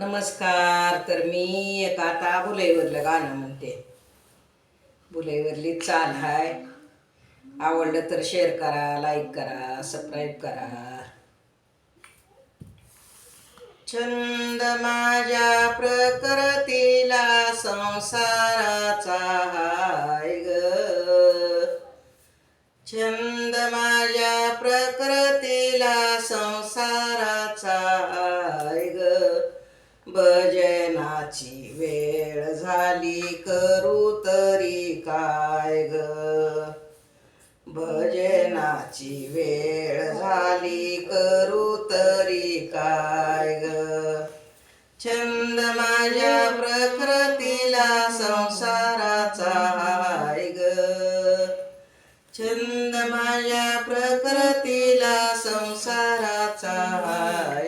नमस्कार तर मी एक आता बुलईवरलं गाणं म्हणते. बुलईवरली चाल हाय. आवडलं तर शेअर करा लाईक करा सबस्क्राईब करा. छंद माझ्या प्रकृतीला संसाराचा हाय ग. छंद माझ्या प्रकृतीला संसारा भजनाची वेळ झाली करू तरी काय ग? भजनाची वेळ झाली करू तरी काय ग? छंद माझ्या प्रकृतीला संसाराचा हाय ग. छंद माझ्या प्रकृतीला संसाराचा हाय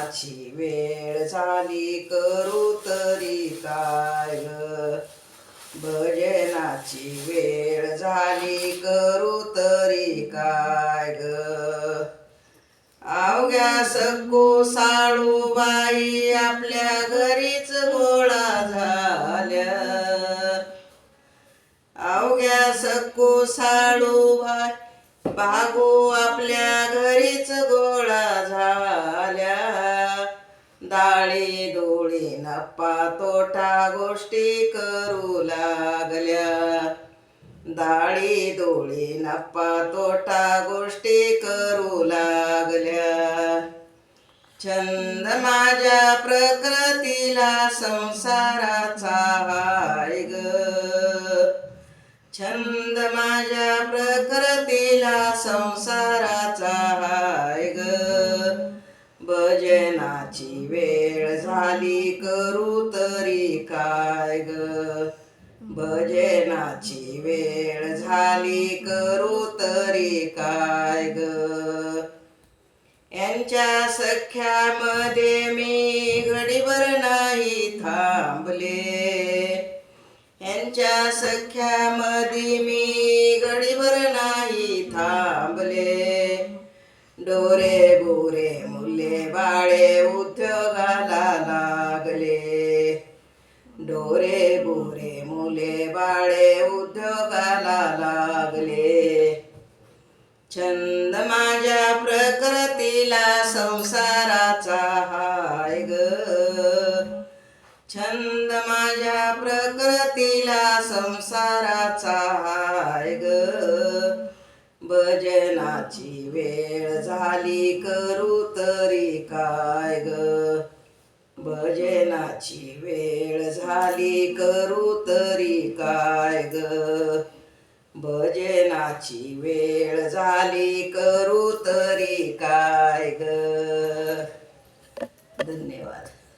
ग वेळ झाली करू तरी काय? ग भजनाची वेळ झाली करू तरी काय? ग अवघ्या साडू बाई आपल्या घरीच गोळा झाल्या. अवघ्या सकू साळूबाई बागो आपल्या घरीच गोळा दाळी डोळे नप्पा तोटा गोष्टी करू लागल्या. दाळी डोळे नप्पा तोटा गोष्टी करू लागल्या. छंद माझ्या प्रकृतीला संसाराचा हाय ग. छंद माझ्या प्रकृतीला संसाराचा हाय ग. भजनाची वेळ झाली करू तरी काय ग? भजनाची वेळ झाली करू तरी काय ग? यांच्या सख्यामध्ये मी घडीवर नाही थांबले. यांच्या सख्यामध्ये मी घडीवर नाही थांबले. डोरे बोरे मुले बाळे उद्योगाला लागले. डोरे बोरे मुले बाळे उद्योगाला लागले. छंद माझ्या प्रकृतीला संसाराचा हाय ग. छंद माझ्या प्रकृतीला संसाराचा हाय ग. भजनाची वेळ झाली करू तरी काय ग? भजनाची वेळ झाली करू तरी काय ग? भजनाची वेळ झाली करू तरी काय ग? धन्यवाद.